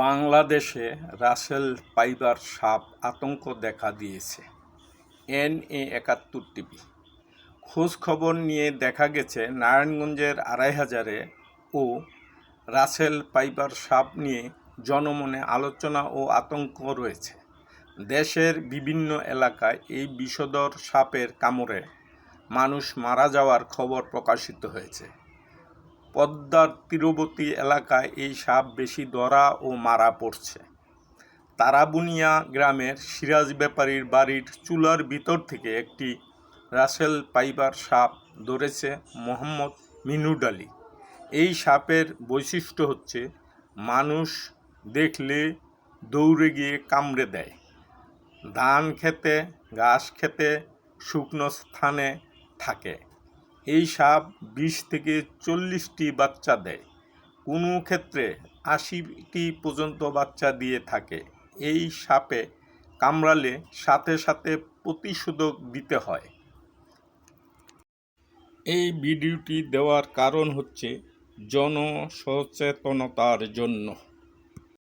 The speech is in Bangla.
বাংলাদেশে রাসেল পাইবার সাপ আতঙ্ক দেখা দিয়েছে। এন এ একাত্তর টিভি। খবর নিয়ে দেখা গেছে, নারায়ণগঞ্জের আড়াই হাজারে ও রাসেল পাইবার সাপ নিয়ে জনমনে আলোচনা ও আতঙ্ক রয়েছে। দেশের বিভিন্ন এলাকায় এই বিষধর সাপের কামড়ে মানুষ মারা যাওয়ার খবর প্রকাশিত হয়েছে। পদ্মার তীরবর্তী এলাকায় এই সাপ বেশি ধরা ও মারা পড়ছে। তারাবুনিয়া গ্রামের সিরাজ ব্যাপারীর বাড়ির চুলার ভিতর থেকে একটি রাসেল পাইবার সাপ ধরেছে মোহাম্মদ মিনুড আলী। এই সাপের বৈশিষ্ট্য হচ্ছে, মানুষ দেখলে দৌড়ে গিয়ে কামড়ে দেয়। ধান খেতে, ঘাস খেতে, শুকনো স্থানে থাকে। এই সাপ বিশ থেকে চল্লিশটি বাচ্চা দেয়। কোনো ক্ষেত্রে আশিটি পর্যন্ত বাচ্চা দিয়ে থাকে। এই সাপে কামড়ালে সাথে সাথে প্রতিষেধক দিতে হয়। এই ভিডিওটি দেওয়ার কারণ হচ্ছে জনসচেতনতার জন্য।